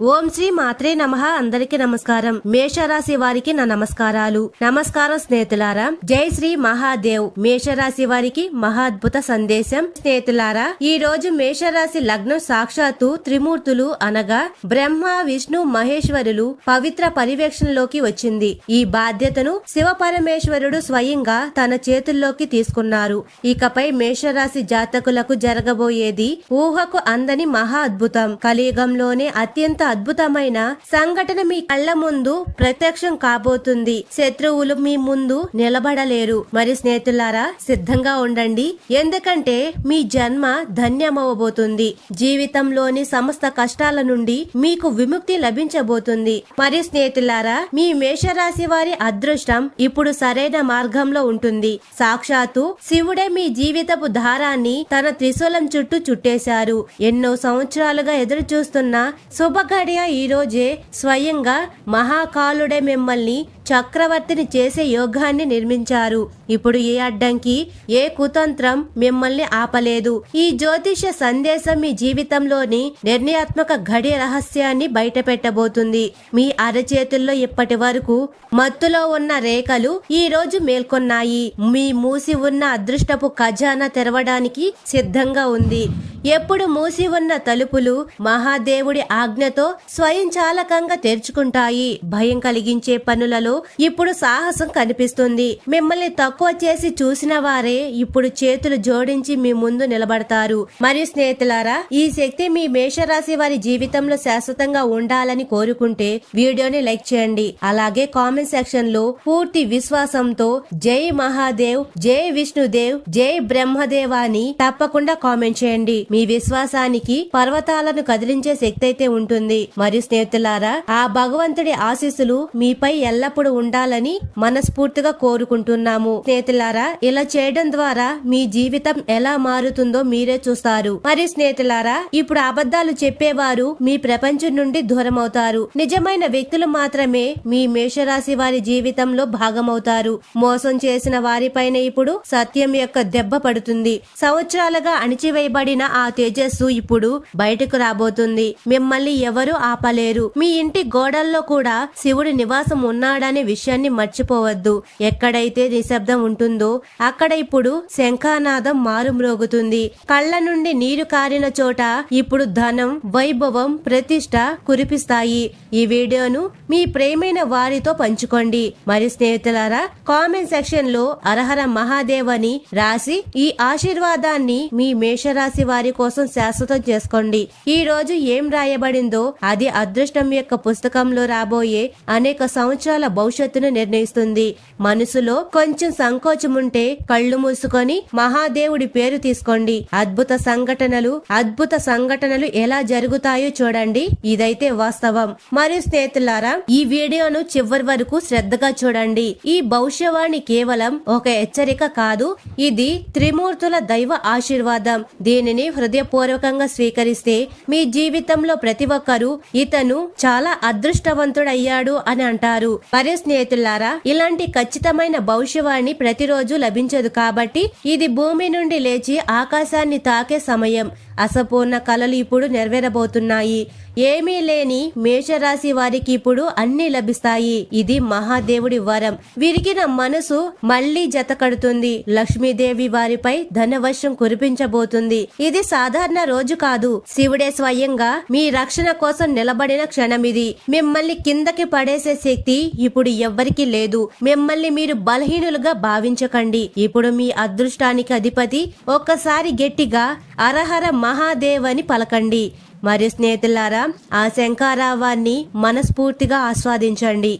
ఓం శ్రీ మాత్రే నమః. అందరికి నమస్కారం. మేషరాశి వారికి నా నమస్కారాలు. నమస్కారం స్నేహితులారా జై శ్రీ మహాదేవ్. మేషరాశి వారికి మహాద్భుత సందేశం. స్నేహితులారా ఈ రోజు మేషరాశి లగ్నం సాక్షాత్తు త్రిమూర్తులు అనగా బ్రహ్మ విష్ణు మహేశ్వరులు పవిత్ర పర్యవేక్షణలోకి వచ్చింది. ఈ బాధ్యతను శివ పరమేశ్వరుడు స్వయంగా తన చేతుల్లోకి తీసుకున్నారు. ఇకపై మేషరాశి జాతకులకు జరగబోయేది ఊహకు అందని మహా అద్భుతం. కలియుగంలోనే అత్యంత అద్భుతమైన సంఘటన మీ కళ్ళ ముందు ప్రత్యక్షం కాబోతుంది. శత్రువులు మీ ముందు నిలబడలేరు. మరి స్నేహితులారా సిద్ధంగా ఉండండి. ఎందుకంటే మీ జన్మ ధన్యమవబోతుంది జీవితంలోని సమస్త కష్టాల నుండి మీకు విముక్తి లభించబోతుంది. మరి స్నేహితులారా మీ మేషరాశి వారి అదృష్టం ఇప్పుడు సరైన మార్గంలో ఉంటుంది. సాక్షాత్తు శివుడే మీ జీవితపు దారాన్ని తన త్రిశూలం చుట్టూ చుట్టేశారు. ఎన్నో సంవత్సరాలుగా ఎదురు చూస్తున్న శుభగడియ ఈ రోజే స్వయంగా మహాకాలుడే మిమ్మల్ని చక్రవర్తిని చేసే యోగాన్ని నిర్మించారు. ఇప్పుడు ఏ అడ్డంకి ఏ కుతంత్రం మిమ్మల్ని ఆపలేదు. ఈ జ్యోతిష సందేశం మీ జీవితంలోని నిర్ణయాత్మక ఘడి రహస్యాన్ని బయటపెట్టబోతుంది. మీ అరచేతుల్లో ఇప్పటి వరకు మత్తులో ఉన్న రేఖలు ఈ రోజు మేల్కొన్నాయి. మీ మూసి ఉన్న అదృష్టపు ఖజానా తెరవడానికి సిద్ధంగా ఉంది. ఎప్పుడు మూసి ఉన్న తలుపులు మహాదేవుడి ఆజ్ఞతో స్వయంచాలకంగా తెరుచుకుంటాయి. భయం కలిగించే పనులలో ఇప్పుడు సాహసం కనిపిస్తుంది. మిమ్మల్ని తక్కువ చేసి చూసిన వారే ఇప్పుడు చేతులు జోడించి మీ ముందు నిలబడతారు. మరియు స్నేహితులారా ఈ శక్తి మీ మేషరాశి వారి జీవితంలో శాశ్వతంగా ఉండాలని కోరుకుంటే వీడియోని లైక్ చేయండి. అలాగే కామెంట్ సెక్షన్లో పూర్తి విశ్వాసంతో జై మహాదేవ్ జై విష్ణుదేవ్ జై బ్రహ్మదేవ్ అని తప్పకుండా కామెంట్ చేయండి. మీ విశ్వాసానికి పర్వతాలను కదిలించే శక్తి అయితే ఉంటుంది. మరియు స్నేహితులారా ఆ భగవంతుడి ఆశీస్సులు మీపై ఎల్లప్పుడూ ఉండాలని మనస్ఫూర్తిగా కోరుకుంటున్నాము. స్నేహితులారా ఇలా చేయడం ద్వారా మీ జీవితం ఎలా మారుతుందో మీరే చూస్తారు. మరి స్నేహితులారా ఇప్పుడు అబద్ధాలు చెప్పేవారు మీ ప్రపంచం నుండి దూరం అవుతారు నిజమైన వ్యక్తులు మాత్రమే మీ మేషరాశి వారి జీవితంలో భాగమవుతారు. మోసం చేసిన వారిపైన ఇప్పుడు సత్యం యొక్క దెబ్బ పడుతుంది. సంవత్సరాలుగా అణిచివేయబడిన ఆ తేజస్సు ఇప్పుడు బయటకు రాబోతుంది. మిమ్మల్ని ఎవరు ఆపలేరు. మీ ఇంటి గోడల్లో కూడా శివుడి నివాసం ఉన్నాడని విషయాన్ని మర్చిపోవద్దు. ఎక్కడైతే నిశ్శబ్దం ఉంటుందో అక్కడ ఇప్పుడు శంఖానాదం మారుమ్రోగుతుంది. కళ్ళ నుండి నీరు కారిన చోట ఇప్పుడు ధనం వైభవం ప్రతిష్ట కురిపిస్తాయి. ఈ వీడియోను మీ ప్రేమైన వారితో పంచుకోండి. మరి స్నేహితులారా కామెంట్ సెక్షన్లో అరహర మహాదేవ్ అని రాసి ఈ ఆశీర్వాదాన్ని మీ మేషరాశి వారి కోసం శాశ్వతం చేసుకోండి. ఈ రోజు ఏం రాయబడిందో అది అదృష్టం యొక్క పుస్తకంలో రాబోయే అనేక సంవత్సరాల భవిష్యత్తును నిర్ణయిస్తుంది. మనసులో కొంచెం సంకోచం ఉంటే కళ్ళు మూసుకొని మహాదేవుడి పేరు తీసుకోండి. అద్భుత సంఘటనలు అద్భుత సంఘటనలు ఎలా జరుగుతాయో చూడండి. ఇదైతే వాస్తవం. మరియు స్నేహితులారా ఈ వీడియోను చివరి వరకు శ్రద్ధగా చూడండి. ఈ భవిష్యవాణి కేవలం ఒక హెచ్చరిక కాదు ఇది త్రిమూర్తుల దైవ ఆశీర్వాదం. దీనిని హృదయపూర్వకంగా స్వీకరిస్తే మీ జీవితంలో ప్రతి ఒక్కరూ ఇతను చాలా అదృష్టవంతుడయ్యాడు అని అంటారు. మరి స్నేహితులారా ఇలాంటి ఖచ్చితమైన భవిష్యవాణి ప్రతిరోజు లభించదు కాబట్టి ఇది భూమి నుండి లేచి ఆకాశాన్ని తాకే సమయం. అసపూర్ణ కళలు ఇప్పుడు నెరవేరబోతున్నాయి. ఏమీ లేని మేషరాశి వారికి ఇప్పుడు అన్ని లభిస్తాయి. ఇది మహాదేవుడి వరం. విరిగిన మనసు మళ్ళీ జత కడుతుంది. లక్ష్మీదేవి వారిపై ధనవర్షం కురిపించబోతుంది. ఇది సాధారణ రోజు కాదు. శివుడే స్వయంగా మీ రక్షణ కోసం నిలబడిన క్షణమిది మిమ్మల్ని కిందకి పడేసే శక్తి ఇప్పుడు ఎవ్వరికి లేదు. మిమ్మల్ని మీరు బలహీనులుగా భావించకండి. ఇప్పుడు మీ అదృష్టానికి అధిపతి ఒక్కసారి గట్టిగా అరహర మహాదేవ్ అని పలకండి. మరియు స్నేహితులారా ఆ శంకారావాన్ని మనస్ఫూర్తిగా ఆస్వాదించండి.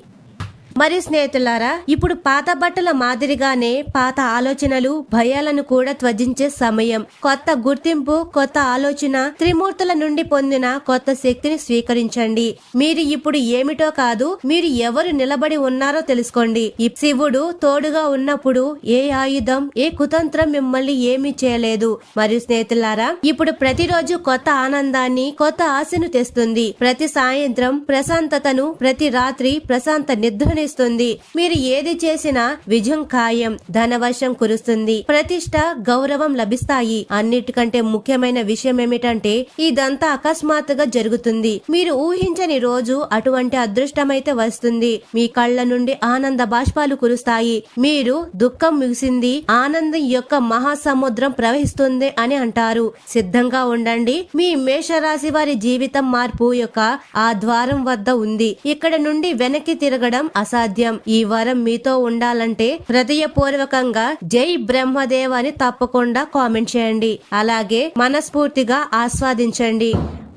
మరి స్నేహితులారా ఇప్పుడు పాత బట్టల మాదిరిగానే పాత ఆలోచనలు భయాలను కూడా త్వజించే సమయం. కొత్త గుర్తింపు కొత్త ఆలోచన త్రిమూర్తుల నుండి పొందిన కొత్త శక్తిని స్వీకరించండి. మీరు ఇప్పుడు ఏమిటో కాదు మీరు ఎవరు నిలబడి ఉన్నారో తెలుసుకోండి. శివుడు తోడుగా ఉన్నప్పుడు ఏ ఆయుధం ఏ కుతంత్రం మిమ్మల్ని ఏమీ చేయలేదు. మరియు స్నేహితులారా ఇప్పుడు ప్రతిరోజు కొత్త ఆనందాన్ని కొత్త ఆశను తెస్తుంది. ప్రతి సాయంత్రం ప్రశాంతతను ప్రతి రాత్రి ప్రశాంత నిద్రని విస్తరిస్తుంది మీరు ఏది చేసినా విజయం ఖాయం ధనవర్షం కురుస్తుంది. ప్రతిష్ట గౌరవం లభిస్తాయి. అన్నిటికంటే ముఖ్యమైన విషయం ఏమిటంటే ఇదంతా అకస్మాత్తుగా జరుగుతుంది. మీరు ఊహించని రోజు అటువంటి అదృష్టమైతే వస్తుంది. మీ కళ్ళ నుండి ఆనంద బాష్పాలు కురుస్తాయి. మీరు దుఃఖం ముగిసింది ఆనందం యొక్క మహాసముద్రం ప్రవహిస్తుంది అని అంటారు. సిద్ధంగా ఉండండి. మీ మేషరాశి వారి జీవితం మార్పు యొక్క ఆ ద్వారం వద్ద ఉంది. ఇక్కడ నుండి వెనక్కి తిరగడం అసాధ్యం. ఈ వరం మీతో ఉండాలంటే హృదయపూర్వకంగా జై బ్రహ్మదేవ్ అని తప్పకుండా కామెంట్ చేయండి. అలాగే మనస్ఫూర్తిగా ఆస్వాదించండి.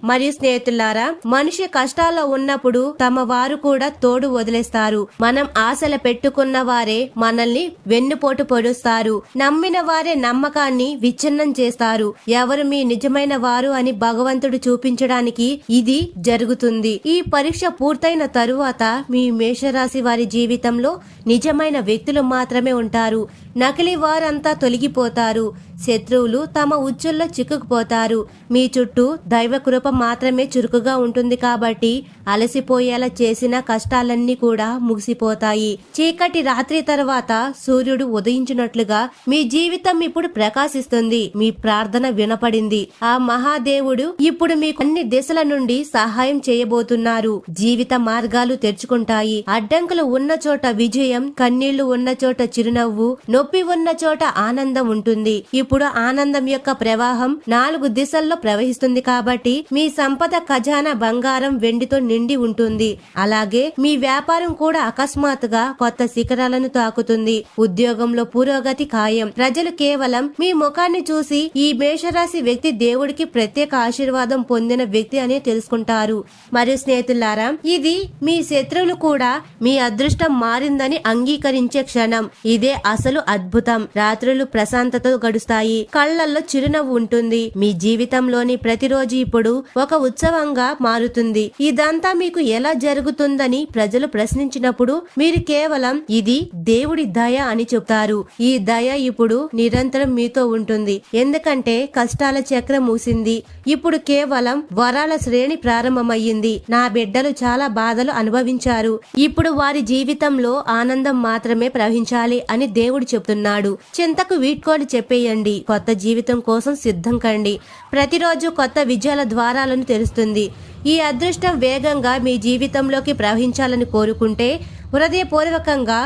మరియు స్నేహితులారా మనిషి కష్టాల్లో ఉన్నప్పుడు తమ వారు కూడా తోడు వదిలేస్తారు. మనం ఆశలు పెట్టుకున్న వారే మనల్ని వెన్నుపోటు పొడుస్తారు. నమ్మిన వారే నమ్మకాన్ని విచ్ఛిన్నం చేస్తారు. ఎవరు మీ నిజమైన వారు అని భగవంతుడు చూపించడానికి ఇది జరుగుతుంది. ఈ పరీక్ష పూర్తయిన తరువాత మీ మేషరాశి వారి జీవితంలో నిజమైన వ్యక్తులు మాత్రమే ఉంటారు. నకిలీ వారంతా తొలగిపోతారు. శత్రువులు తమ ఉచ్చుల్లో చిక్కుకుపోతారు. మీ చుట్టూ దైవ కృప మాత్రమే చురుకుగా ఉంటుంది కాబట్టి అలసిపోయేలా చేసిన కష్టాలన్నీ కూడా ముగిసిపోతాయి. చీకటి రాత్రి తర్వాత సూర్యుడు ఉదయించినట్లుగా మీ జీవితం ఇప్పుడు ప్రకాశిస్తుంది. మీ ప్రార్థన వినపడింది. ఆ మహాదేవుడు ఇప్పుడు మీకు అన్ని దిశల నుండి సహాయం చేయబోతున్నారు. జీవిత మార్గాలు తెరుచుకుంటాయి. అడ్డంకులు ఉన్న చోట విజయం కన్నీళ్ళు ఉన్న చోట చిరునవ్వు నొప్పి ఉన్న చోట ఆనందం ఉంటుంది. ఇప్పుడు ఆనందం యొక్క ప్రవాహం నాలుగు దిశల్లో ప్రవహిస్తుంది కాబట్టి మీ సంపద ఖజానా బంగారం వెండితో నిండి ఉంటుంది. అలాగే మీ వ్యాపారం కూడా అకస్మాత్తుగా కొత్త శిఖరాలను తాకుతుంది. ఉద్యోగంలో పురోగతి ఖాయం. ప్రజలు కేవలం మీ ముఖాన్ని చూసి ఈ మేషరాశి వ్యక్తి దేవుడికి ప్రత్యేక ఆశీర్వాదం పొందిన వ్యక్తి అని తెలుసుకుంటారు. మరియు స్నేహితులారా ఇది మీ శత్రువులు కూడా మీ అదృష్టం మారిందని అంగీకరించే క్షణం. ఇదే అసలు అద్భుతం. రాత్రులు ప్రశాంతతో గడుస్తాయి. కళ్ళల్లో చిరునవ్వు ఉంటుంది. మీ జీవితంలోని ప్రతిరోజు ఇప్పుడు ఒక ఉత్సవంగా మారుతుంది. ఇదంతా మీకు ఎలా జరుగుతుందని ప్రజలు ప్రశ్నించినప్పుడు మీరు కేవలం ఇది దేవుడి దయ అని చెప్తారు. ఈ దయ ఇప్పుడు నిరంతరం మీతో ఉంటుంది. ఎందుకంటే కష్టాల చక్రం మూసింది. ఇప్పుడు కేవలం వరాల శ్రేణి ప్రారంభమయ్యింది. నా బిడ్డలు చాలా బాధలు అనుభవించారు. ఇప్పుడు వారి జీవితంలో ఆనందం మాత్రమే ప్రవహించాలి అని దేవుడు చెప్తున్నాడు. చింతకు వీడ్కోలు చెప్పేయండి. కొత్త జీవితం కోసం సిద్ధం కండి. ప్రతిరోజు కొత్త విజయాల ద్వారాలను తెరుస్తుంది. ఈ అదృష్టం వేగంగా మీ జీవితంలోకి ప్రవహించాలని కోరుకుంటే హృదయపూర్వకంగా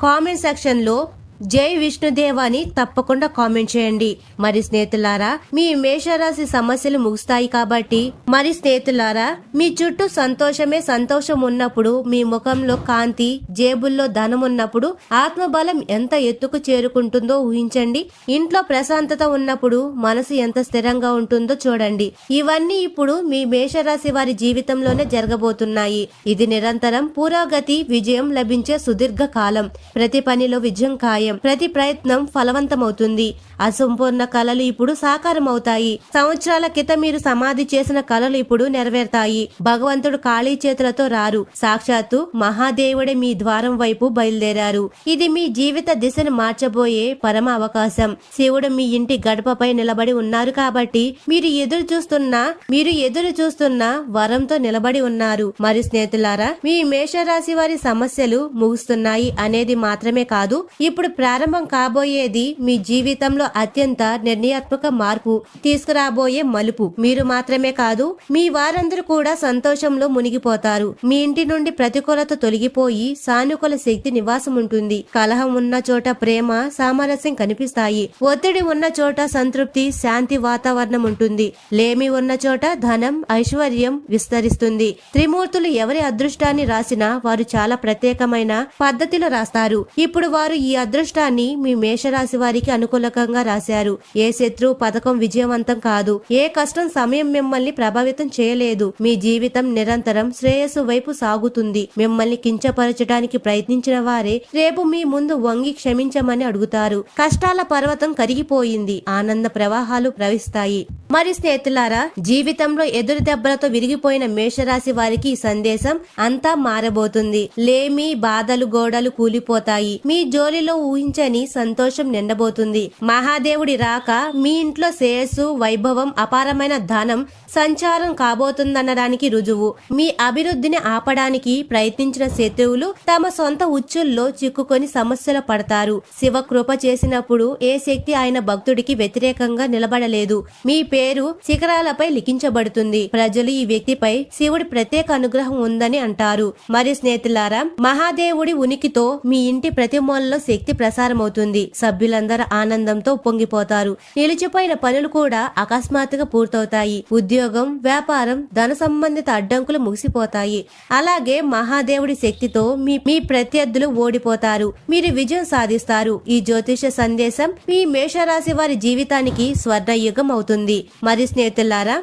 కామెంట్ సెక్షన్లో జై విష్ణుదేవ అని తప్పకుండా కామెంట్ చేయండి. మరి స్నేహితులారా మీ మేషరాశి సమస్యలు ముగుస్తాయి కాబట్టి మరి స్నేహితులారా మీ చుట్టూ సంతోషమే సంతోషం ఉన్నప్పుడు మీ ముఖంలో కాంతి జేబుల్లో ధనం ఉన్నప్పుడు ఆత్మబలం ఎంత ఎత్తుకు చేరుకుంటుందో ఊహించండి. ఇంట్లో ప్రశాంతత ఉన్నప్పుడు మనసు ఎంత స్థిరంగా ఉంటుందో చూడండి. ఇవన్నీ ఇప్పుడు మీ మేషరాశి వారి జీవితంలోనే జరగబోతున్నాయి. ఇది నిరంతరం పురోగతి విజయం లభించే సుదీర్ఘ కాలం ప్రతి పనిలో విజయం ఖాయం ప్రతి ప్రయత్నం ఫలవంతమవుతుంది. అసంపూర్ణ కళలు ఇప్పుడు సాకారం అవుతాయి సంవత్సరాల క్రితం మీరు సమాధి చేసిన కళలు ఇప్పుడు నెరవేరుతాయి. భగవంతుడు ఖాళీ చేతులతో రారు. సాక్షాత్తు మహాదేవుడే మీ ద్వారం వైపు బయలుదేరారు. ఇది మీ జీవిత దిశను మార్చబోయే పరమ అవకాశం. శివుడు మీ ఇంటి గడపపై నిలబడి ఉన్నారు కాబట్టి మీరు ఎదురు చూస్తున్న మీరు ఎదురు చూస్తున్న వరంతో నిలబడి ఉన్నారు. మరి స్నేహితులారా మీ మేషరాశి వారి సమస్యలు ముగుస్తున్నాయి అనేది మాత్రమే కాదు ఇప్పుడు ప్రారంభం కాబోయేది మీ జీవితంలో అత్యంత నిర్ణయాత్మక మార్పు తీసుకురాబోయే మలుపు. మీరు మాత్రమే కాదు మీ వారందరూ కూడా సంతోషంలో మునిగిపోతారు. మీ ఇంటి నుండి ప్రతికూలత తొలగిపోయి సానుకూల శక్తి నివాసం ఉంటుంది. కలహం ఉన్న చోట ప్రేమ సామరస్యం కనిపిస్తాయి. ఒత్తిడి ఉన్న చోట సంతృప్తి శాంతి వాతావరణం ఉంటుంది. లేమి ఉన్న చోట ధనం ఐశ్వర్యం విస్తరిస్తుంది. త్రిమూర్తులు ఎవరి అదృష్టాన్ని రాసినా వారు చాలా ప్రత్యేకమైన పద్ధతిలో రాస్తారు. ఇప్పుడు వారు ఈ అదృష్టాన్ని మీ మేషరాశి వారికి అనుకూలకంగా రాశారు. ఏ శత్రు పథకం విజయవంతం కాదు. ఏ కష్టం సమయం మిమ్మల్ని ప్రభావితం చేయలేదు. మీ జీవితం నిరంతరం శ్రేయస్సు వైపు సాగుతుంది. మిమ్మల్ని కించపరచడానికి ప్రయత్నించిన వారే రేపు మీ ముందు వంగి క్షమించమని అడుగుతారు. కష్టాల పర్వతం కరిగిపోయింది. ఆనంద ప్రవాహాలు ప్రవహిస్తాయి. మరి స్నేహితులారా జీవితంలో ఎదురు దెబ్బలతో విరిగిపోయిన మేషరాశి వారికి ఈ సందేశం అంతా మారబోతుంది. లేమి బాధలు గోడలు కూలిపోతాయి. మీ జోలిలో ఊహించని సంతోషం నిండబోతుంది. మహాదేవుడి రాక మీ ఇంట్లో శ్రేయస్సు వైభవం అపారమైన ధనం సంచారం కాబోతుందనడానికి రుజువు. మీ అభివృద్ధిని ఆపడానికి ప్రయత్నించిన శత్రువులు తమ సొంత ఉచ్చుల్లో చిక్కుకొని సమస్యలు పడతారు. శివ కృప చేసినప్పుడు ఏ శక్తి ఆయన భక్తుడికి వ్యతిరేకంగా నిలబడలేదు. మీ పేరు శిఖరాలపై లిఖించబడుతుంది. ప్రజలు ఈ వ్యక్తిపై శివుడి ప్రత్యేక అనుగ్రహం ఉందని అంటారు. మరి స్నేహితులారా మహాదేవుడి ఉనికితో మీ ఇంటి ప్రతి మూలలో శక్తి ప్రసారమవుతుంది. సభ్యులందరూ ఆనందంతో పొంగిపోతారు. నిలిచిపోయిన పనులు కూడా అకస్మాత్తుగా పూర్తవుతాయి. ఉద్యోగం వ్యాపారం ధన సంబంధిత అడ్డంకులు ముగిసిపోతాయి. అలాగే మహాదేవుడి శక్తితో మీ మీ ప్రత్యర్థులు ఓడిపోతారు. మీరు విజయం సాధిస్తారు. ఈ జ్యోతిష సందేశం మీ మేషరాశి వారి జీవితానికి స్వర్ణయుగం అవుతుంది. మరి స్నేహితులారా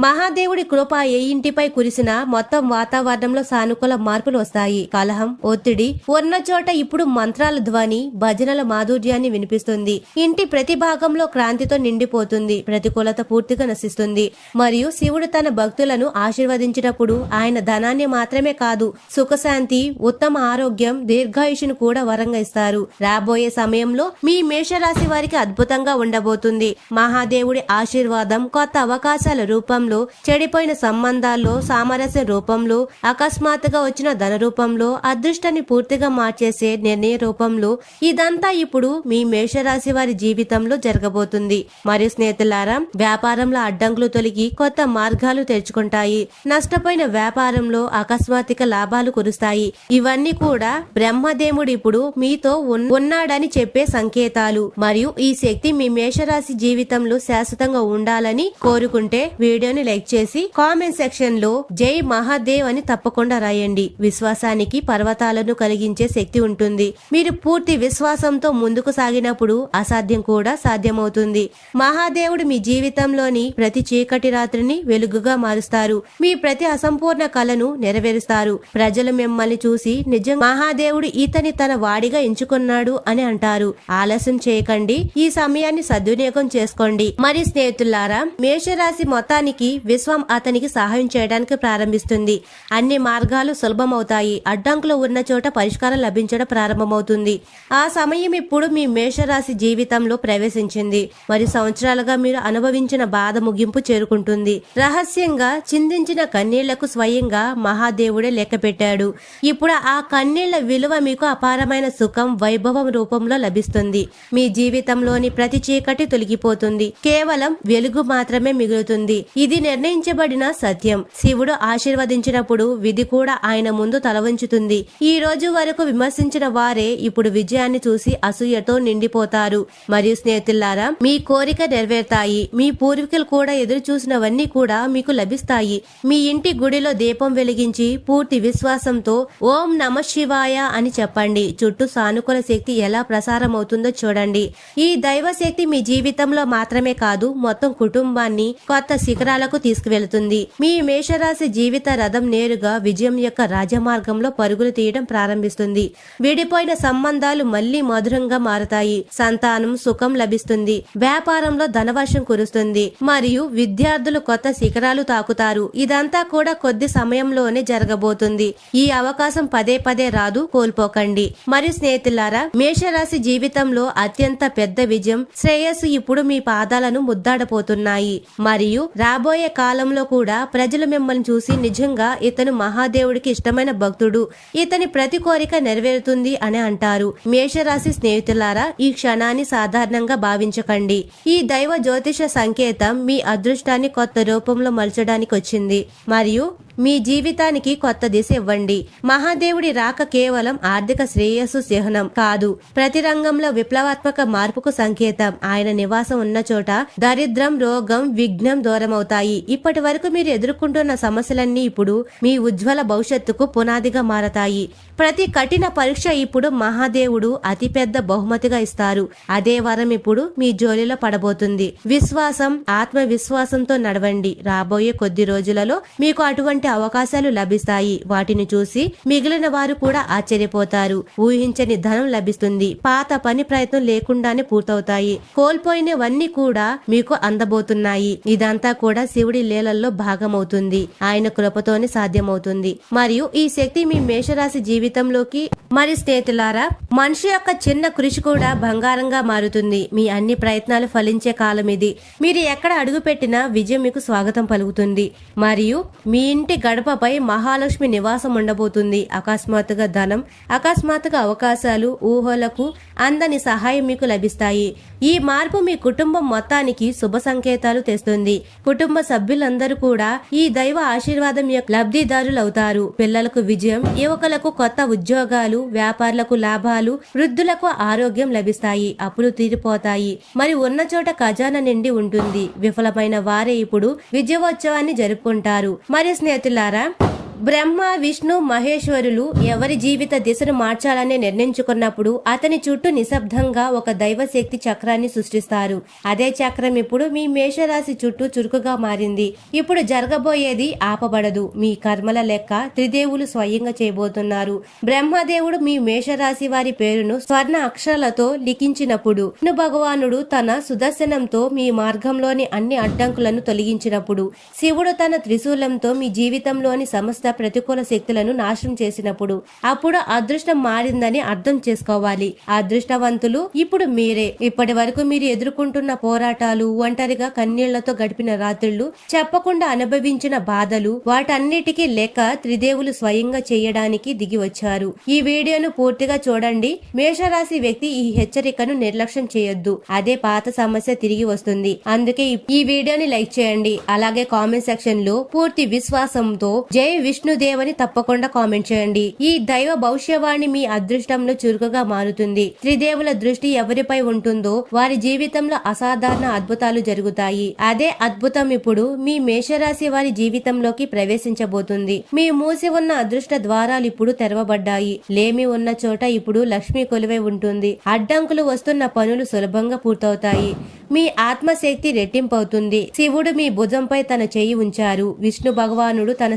మహాదేవుడి కృప ఏ ఇంటిపై కురిసినా మొత్తం వాతావరణంలో సానుకూల మార్పులు వస్తాయి. కలహం ఒత్తిడి ఉన్న చోట ఇప్పుడు మంత్రాల ధ్వని భజనల మాధుర్యాన్ని వినిపిస్తుంది. ఇంటి ప్రతి భాగంలో క్రాంతితో నిండిపోతుంది. ప్రతికూలత పూర్తిగా నశిస్తుంది. మరియు శివుడు తన భక్తులను ఆశీర్వదించినప్పుడు ఆయన ధనాన్ని మాత్రమే కాదు సుఖశాంతి ఉత్తమ ఆరోగ్యం దీర్ఘాయుషును కూడా వరంగా ఇస్తారు. రాబోయే సమయంలో మీ మేషరాశి వారికి అద్భుతంగా ఉండబోతుంది. మహాదేవుడి ఆశీర్వాదం కొత్త అవకాశాల రూపం రూపంలో చెడిపోయిన సంబంధాల్లో సామరస్య రూపంలో అకస్మాత్తుగా వచ్చిన ధన రూపంలో అదృష్టాన్ని పూర్తిగా మార్చేసే నిర్ణయ రూపంలో ఇదంతా ఇప్పుడు మీ మేషరాశి వారి జీవితంలో జరగబోతుంది. మరియు స్నేహితులారా వ్యాపారంలో అడ్డంకులు తొలగి కొత్త మార్గాలు తెరుచుకుంటాయి. నష్టపోయిన వ్యాపారంలో అకస్మాత్తిక లాభాలు కురుస్తాయి. ఇవన్నీ కూడా బ్రహ్మదేవుడు ఇప్పుడు మీతో ఉన్నాడని చెప్పే సంకేతాలు. మరియు ఈ శక్తి మీ మేషరాశి జీవితంలో శాశ్వతంగా ఉండాలని కోరుకుంటే వీడియో వీడియోని లైక్ చేసి కామెంట్ సెక్షన్లో జై మహాదేవ్ అని తప్పకుండా రాయండి. విశ్వాసానికి పర్వతాలను కలిగించే శక్తి ఉంటుంది. మీరు పూర్తి విశ్వాసంతో ముందుకు సాగినప్పుడు అసాధ్యం కూడా సాధ్యమవుతుంది. మహాదేవుడు మీ జీవితంలోని ప్రతి చీకటి రాత్రిని వెలుగుగా మారుస్తారు. మీ ప్రతి అసంపూర్ణ కళను నెరవేరుస్తారు. ప్రజలు మిమ్మల్ని చూసి నిజం మహాదేవుడు ఇతని తన వాడిగా ఎంచుకున్నాడు అని అంటారు. ఆలస్యం చేయకండి. ఈ సమయాన్ని సద్వినియోగం చేసుకోండి. మరి స్నేహితులారా మేషరాశి మొత్తానికి విశ్వం అతనికి సహాయం చేయడానికి ప్రారంభిస్తుంది. అన్ని మార్గాలు సులభమవుతాయి. అడ్డంకులు ఉన్న చోట పరిష్కారం లభించడం ప్రారంభమవుతుంది. ఆ సమయం ఇప్పుడు మీ మేషరాశి జీవితంలో ప్రవేశించింది. మరి సంవత్సరాలుగా మీరు అనుభవించిన బాధ ముగింపు చేరుకుంటుంది. రహస్యంగా చిందించిన కన్నీళ్ళకు స్వయంగా మహాదేవుడే లెక్క పెట్టాడు. ఇప్పుడు ఆ కన్నీళ్ళ విలువ మీకు అపారమైన సుఖం వైభవం రూపంలో లభిస్తుంది. మీ జీవితంలోని ప్రతి చీకటి తొలగిపోతుంది. కేవలం వెలుగు మాత్రమే మిగులుతుంది. ఇది ఇది నిర్ణయించబడిన సత్యం. శివుడు ఆశీర్వదించినప్పుడు విధి కూడా ఆయన ముందు తలవంచుతుంది. ఈ రోజు వరకు విమర్శించిన వారే ఇప్పుడు విజయాన్ని చూసి అసూయతో నిండిపోతారు. మరియు స్నేహితులారా మీ కోరిక నెరవేరుతాయి. మీ పూర్వీకులు కూడా ఎదురు చూసినవన్నీ కూడా మీకు లభిస్తాయి. మీ ఇంటి గుడిలో దీపం వెలిగించి పూర్తి విశ్వాసంతో ఓం నమ శివాయ అని చెప్పండి. చుట్టూ సానుకూల శక్తి ఎలా ప్రసారం అవుతుందో చూడండి. ఈ దైవ శక్తి మీ జీవితంలో మాత్రమే కాదు మొత్తం కుటుంబాన్ని కొత్త శిఖరాలకు తీసుకువెళుతుంది. మీ మేషరాశి జీవిత రథం నేరుగా విజయం యొక్క రాజమార్గంలో పరుగులు తీయడం ప్రారంభిస్తుంది. విడిపోయిన సంబంధాలు మళ్ళీ మధురంగా మారతాయి. సంతానం సుఖం లభిస్తుంది. వ్యాపారంలో ధనవర్షం కురుస్తుంది. మరియు విద్యార్థులు కొత్త శిఖరాలు తాకుతారు. ఇదంతా కూడా కొద్ది సమయంలోనే జరగబోతుంది. ఈ అవకాశం పదే పదే రాదు కోల్పోకండి. మరియు స్నేహితులారా మేషరాశి జీవితంలో అత్యంత పెద్ద విజయం శ్రేయస్సు ఇప్పుడు మీ పాదాలను ముద్దాడపోతున్నాయి మరియు రాబో రాబోయే కాలంలో కూడా ప్రజలు మిమ్మల్ని చూసి నిజంగా ఇతను మహాదేవుడికి ఇష్టమైన భక్తుడు ఇతని ప్రతి కోరిక నెరవేరుతుంది అని అంటారు. మేషరాశి స్నేహితులారా ఈ క్షణాన్ని సాధారణంగా భావించకండి. ఈ దైవ జ్యోతిష సంకేతం మీ అదృష్టాన్ని కొత్త రూపంలో మలచడానికి వచ్చింది. మరియు మీ జీవితానికి కొత్త దిశ ఇవ్వండి. మహాదేవుడి రాక కేవలం ఆర్థిక శ్రేయస్సు చిహ్నం కాదు. ప్రతి రంగంలో విప్లవాత్మక మార్పుకు సంకేతం. ఆయన నివాసం ఉన్న చోట దరిద్రం రోగం విఘ్నం దూరమవుతాయి. ఇప్పటి వరకు మీరు ఎదుర్కొంటున్న సమస్యలన్నీ ఇప్పుడు మీ ఉజ్వల భవిష్యత్తుకు పునాదిగా మారతాయి. ప్రతి కఠిన పరీక్ష ఇప్పుడు మహాదేవుడు అతిపెద్ద బహుమతిగా ఇస్తారు. అదే వరం ఇప్పుడు మీ జోలిలో పడబోతుంది. విశ్వాసం ఆత్మవిశ్వాసంతో నడవండి. రాబోయే కొద్ది రోజులలో మీకు అటువంటి అవకాశాలు లభిస్తాయి. వాటిని చూసి మిగిలిన వారు కూడా ఆశ్చర్యపోతారు. ఊహించని ధనం లభిస్తుంది. పాత పని ప్రయత్నం లేకుండానే పూర్తవుతాయి. కోల్పోయినవన్నీ కూడా మీకు అందబోతున్నాయి. ఇదంతా కూడా శివుడి లీలల్లో భాగమవుతుంది. ఆయన కృపతోనే సాధ్యమవుతుంది. మరియు ఈ శక్తి మీ మేషరాశి జీవితంలోకి. మరి స్నేహితులారా మనిషి యొక్క చిన్న కృషి కూడా బంగారంగా మారుతుంది. మీ అన్ని ప్రయత్నాలు ఫలించే కాలం ఇది. మీరు ఎక్కడ అడుగు పెట్టినా విజయం మీకు స్వాగతం పలుకుతుంది. మరియు మీ ఇంటి గడపపై మహాలక్ష్మి నివాసం ఉండబోతుంది. అకస్మాత్తుగా ధనం అకస్మాత్తుగా అవకాశాలు ఊహలకు అందని సహాయం మీకు లభిస్తాయి. ఈ మార్పు మీ కుటుంబం మొత్తానికి శుభ సంకేతాలు తెస్తుంది. కుటుంబ సభ్యులందరూ కూడా ఈ దైవ ఆశీర్వాదం యొక్క లబ్ధిదారులవుతారు. పిల్లలకు విజయం యువకులకు కొత్త కొత్త ఉద్యోగాలు వ్యాపారులకు లాభాలు వృద్ధులకు ఆరోగ్యం లభిస్తాయి అప్పులు తీరిపోతాయి. మరి ఉన్న చోట ఖజానా నిండి ఉంటుంది. విఫలమైన వారే ఇప్పుడు విజయోత్సవాన్ని జరుపుకుంటారు. మరి స్నేహితులారా బ్రహ్మ విష్ణు మహేశ్వరులు ఎవరి జీవిత దిశను మార్చాలని నిర్ణయించుకున్నప్పుడు అతని చుట్టూ నిశ్శబ్దంగా ఒక దైవశక్తి చక్రాన్ని సృష్టిస్తారు. అదే చక్రం ఇప్పుడు మీ మేషరాశి చుట్టూ చురుకుగా మారింది. ఇప్పుడు జరగబోయేది ఆపబడదు. మీ కర్మల లెక్క త్రిదేవులు స్వయంగా చేయబోతున్నారు. బ్రహ్మదేవుడు మీ మేషరాశి వారి పేరును స్వర్ణ అక్షరాలతో లిఖించినప్పుడు విష్ణు భగవానుడు తన సుదర్శనంతో మీ మార్గంలోని అన్ని అడ్డంకులను తొలగించినప్పుడు శివుడు తన త్రిశూలంతో మీ జీవితంలోని సమస్త ప్రతికూల శక్తులను నాశనం చేసినప్పుడు అప్పుడు అదృష్టం మారిందని అర్థం చేసుకోవాలి. అదృష్టవంతులు ఇప్పుడు మీరే. ఇప్పటి వరకు మీరు ఎదుర్కొంటున్న పోరాటాలు ఒంటరిగా కన్నీళ్ళతో గడిపిన రాత్రులు చెప్పకుండా అనుభవించిన బాధలు వాటన్నిటికీ లెక్క త్రిదేవులు స్వయంగా చేయడానికి దిగి వచ్చారు. ఈ వీడియోను పూర్తిగా చూడండి. మేషరాశి వ్యక్తి ఈ హెచ్చరికను నిర్లక్ష్యం చేయొద్దు. అదే పాత సమస్య తిరిగి వస్తుంది. అందుకే ఈ- వీడియోని లైక్ చేయండి. అలాగే కామెంట్ సెక్షన్లో పూర్తి విశ్వాసంతో జై విష్ణు అని తప్పకుండా కామెంట్ చేయండి. ఈ దైవ భవిష్యవాణి మీ అదృష్టంలో చురుకుగా మారుతుంది. త్రిదేవుల దృష్టి ఎవరిపై ఉంటుందో వారి జీవితంలో అసాధారణ అద్భుతాలు జరుగుతాయి. అదే అద్భుతం ఇప్పుడు మీ మేషరాశి వారి జీవితంలోకి ప్రవేశించబోతుంది. మీ మూసి ఉన్న అదృష్ట ద్వారాలు ఇప్పుడు తెరవబడ్డాయి. లేమి ఉన్న చోట ఇప్పుడు లక్ష్మి కొలువై ఉంటుంది. అడ్డంకులు వస్తున్న పనులు సులభంగా పూర్తవుతాయి. మీ ఆత్మశక్తి రెట్టింపవుతుంది. శివుడు మీ భుజంపై తన చేయి ఉంచారు. విష్ణు భగవానుడు తన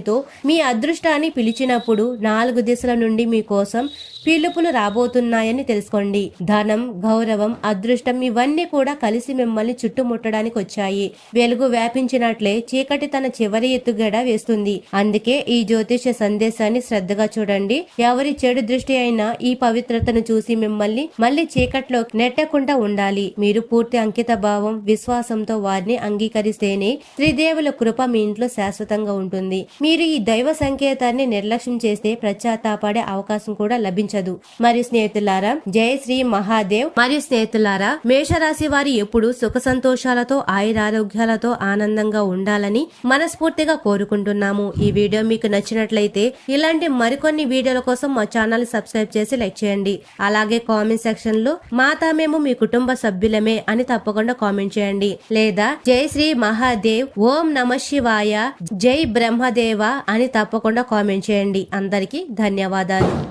శంఖధ్వనితో మీ అదృష్టాన్ని పిలిచినప్పుడు నాలుగు దిశల నుండి మీకోసం పిలుపులు రాబోతున్నాయని తెలుసుకోండి. ధనం గౌరవం అదృష్టం ఇవన్నీ కూడా కలిసి మిమ్మల్ని చుట్టుముట్టడానికి వచ్చాయి. వెలుగు వ్యాపించినట్లే చీకటి తన చివరి ఎత్తుగడ వేస్తుంది. అందుకే ఈ జ్యోతిష సందేశాన్ని శ్రద్ధగా చూడండి. ఎవరి చెడు దృష్టి అయినా ఈ పవిత్రతను చూసి మిమ్మల్ని మళ్ళీ చీకట్లో నెట్టకుండా ఉండాలి. మీరు పూర్తి అంకిత భావం విశ్వాసంతో వారిని అంగీకరిస్తేనే త్రిదేవుల కృప మీ ఇంట్లో శాశ్వతంగా ఉంటుంది. మీరు ఈ దైవ సంకేతాన్ని నిర్లక్ష్యం చేస్తే పశ్చాత్తాపడే అవకాశం కూడా లభించదు. మరియు స్నేహితులారా జయ శ్రీ మహాదేవ్. మరియు స్నేహితులారా మేషరాశి వారి ఎప్పుడు సుఖ సంతోషాలతో ఆయురారోగ్యాలతో ఆనందంగా ఉండాలని మనస్ఫూర్తిగా కోరుకుంటున్నాము. ఈ వీడియో మీకు నచ్చినట్లయితే ఇలాంటి మరికొన్ని వీడియోల కోసం మా ఛానల్ సబ్స్క్రైబ్ చేసి లైక్ చేయండి. అలాగే కామెంట్ సెక్షన్లో మాతా మేము మీ కుటుంబ సభ్యులమే అని తప్పకుండా కామెంట్ చేయండి. లేదా జై శ్రీ మహాదేవ్ ఓం నమ శివాయ జై బ్రహ్మదేవ అని తప్పకుండా కామెంట్ చేయండి. అందరికీ ధన్యవాదాలు.